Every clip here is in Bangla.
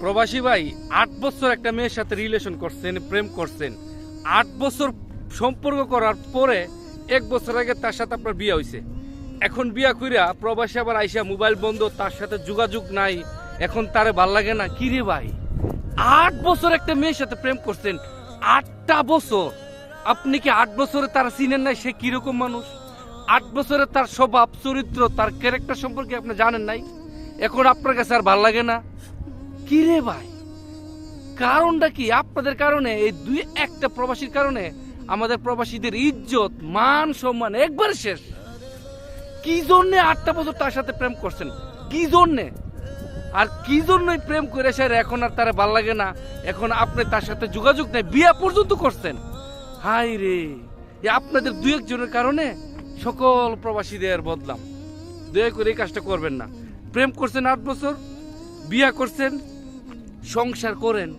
প্রবাসী ভাই আট বছর একটা মেয়ের সাথে রিলেশন করছেন, প্রেম করছেন। আট বছর সম্পর্ক করার পরে এক বছর আগে তার সাথে আপনার বিয়ে হয়েছে এখন বিয়া কইরা প্রবাসী আবার আইসা মোবাইল বন্ধ, তার সাথে যোগাযোগ নাই। এখন তারে ভালো লাগে না। কি রে ভাই? আট বছর একটা মেয়ের সাথে প্রেম করছেন। আটটা বছর। আপনি কি আট বছরে তারা চিনেন নাই সে কীরকম মানুষ? আট বছরে তার স্বভাব, চরিত্র, তার ক্যারেক্টার সম্পর্কে আপনি জানেন নাই? এখন আপনার কাছে আর ভালো লাগে না? কি রে ভাই? কারণটা কি? আপনাদের কারণে, এই দুই একটা প্রবাসীর কারণে আমাদের প্রবাসীদের ইজ্জত, মান, সম্মান একবার শেষ। কি জন্য আটটা বছর তার সাথে প্রেম করছেন? কি জন্যে? আর কি জন্যই প্রেম করে স্যার এখন আর তারা ভালো লাগে না? এখন আপনি তার সাথে যোগাযোগ নেই, বিয়া পর্যন্ত করছেন? হাই রে! আপনাদের দুই একজনের কারণে সকল প্রবাসীদের বদলাম। দয়া করে এই কাজটা করবেন না। প্রেম করছেন আট বছর, বিয়া করছেন সংসার করেন,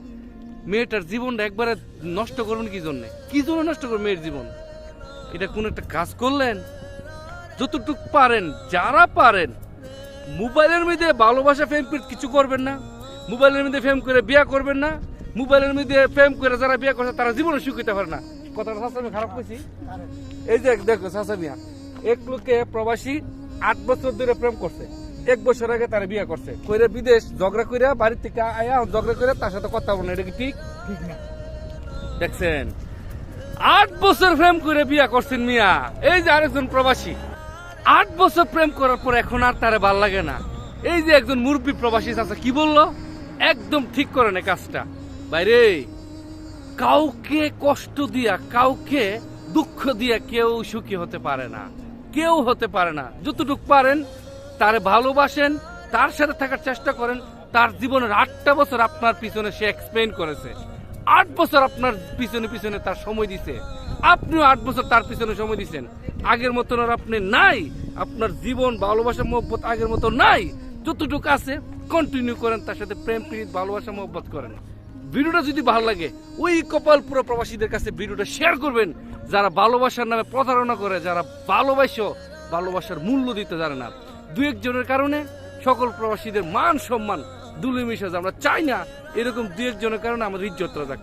মেয়েটার জীবনটা একবারে নষ্ট করবেন কি জন্য? কি জন্য নষ্ট করবেন মেয়ের জীবন? এটা কোন একটা কাজ করলেন? যতটুকু পারেন, যারা পারেন, মোবাইলের মধ্যে ভালোবাসা ফেম কিছু করবেন না। মোবাইলের মধ্যে ফেম করে বিয়া করবেন না। মোবাইলের মধ্যে ফেম করে যারা বিয়া করছে, তারা জীবনে সুখ হতে পারে না। কথাটা সাসা আমি খারাপ কইছি? এই যে দেখো সাসা মিয়া, এক লোকে প্রবাসী আট বছর ধরে প্রেম করছে। এক বছর আগে তারা বিয়া করছে। কইরে বিদেশ ঝগড়া কইরা বাড়ির থেকে আয়া ঝগড়া করে তার সাথে কথা বলে এটা কি ঠিক? ঠিক না। দেখছেন? আট বছর প্রেম করে বিয়া করছেন মিয়া। এই যে আরেকজন প্রবাসী। আট বছর প্রেম করার পর এখন আর তারে ভালো লাগে না। এই যে একজন মুরব্বী প্রবাসী আছে কি বলল? একদম ঠিক করে না কাজটা। বাইরে কাউকে কষ্ট দিয়া কাউকে দুঃখ দিয়া কেউ সুখী হতে পারে না। কেউ হতে পারে না। যতটুক পারেন তারে ভালোবাসেন, তার সাথে থাকার চেষ্টা করেন, তার জীবনের আটটা বছর আপনার পিছনে সে এক্সপ্লেন করেছে। আট বছর আপনার পিছনে পিছনে তার সময় দিছে। আপনিও আট বছর তার পিছনে সময় দিচ্ছেন আগের মতন আর আপনি নাই। আপনার জীবন, ভালোবাসা, মহব্বত আগের মতো নাই। যতটুকু আছে কন্টিনিউ করেন, তার সাথে প্রেম, প্রীত, ভালোবাসা, মহব্বত করেন। ভিডিওটা যদি ভালো লাগে, ওই কপালপুরা প্রবাসীদের কাছে ভিডিওটা শেয়ার করবেন। যারা ভালোবাসার নামে প্রতারণা করে, যারা ভালোবাসো, ভালোবাসার মূল্য দিতে জানে না। দু একজনের কারণে সকল প্রবাসীদের মান সম্মান দুলে মিশে আমরা চাই না এরকম দু একজনের কারণে আমাদের ইজ্জতটা যাক